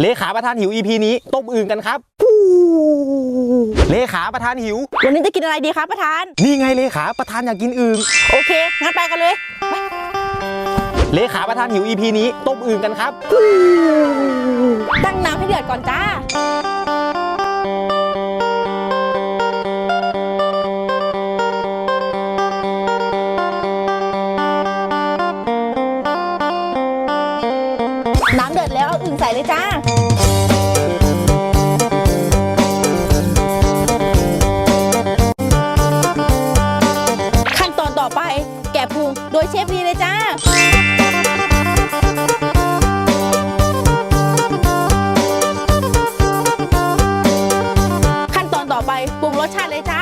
เลขาประธานหิว EP นี้ต้มอึ่งกันครับปูเลขาประธานหิว วันนี้จะกินอะไรดีครับประธาน นี่ไงเลขาประธานอยากกินอึ่งโอเค งั้นไปกันเลยเลขาประธานหิว EP นี้ต้มอึ่งกันครับ ตั้งน้ำให้เดือดก่อนจ้า น้ำเดือดแล้วเอาอึ่งใส่เลยจ้าขั้นตอนต่อไปแกะพุงโดยเชฟวีเลยจ้าขั้นตอนต่อไปปรุงรสชาติเลยจ้า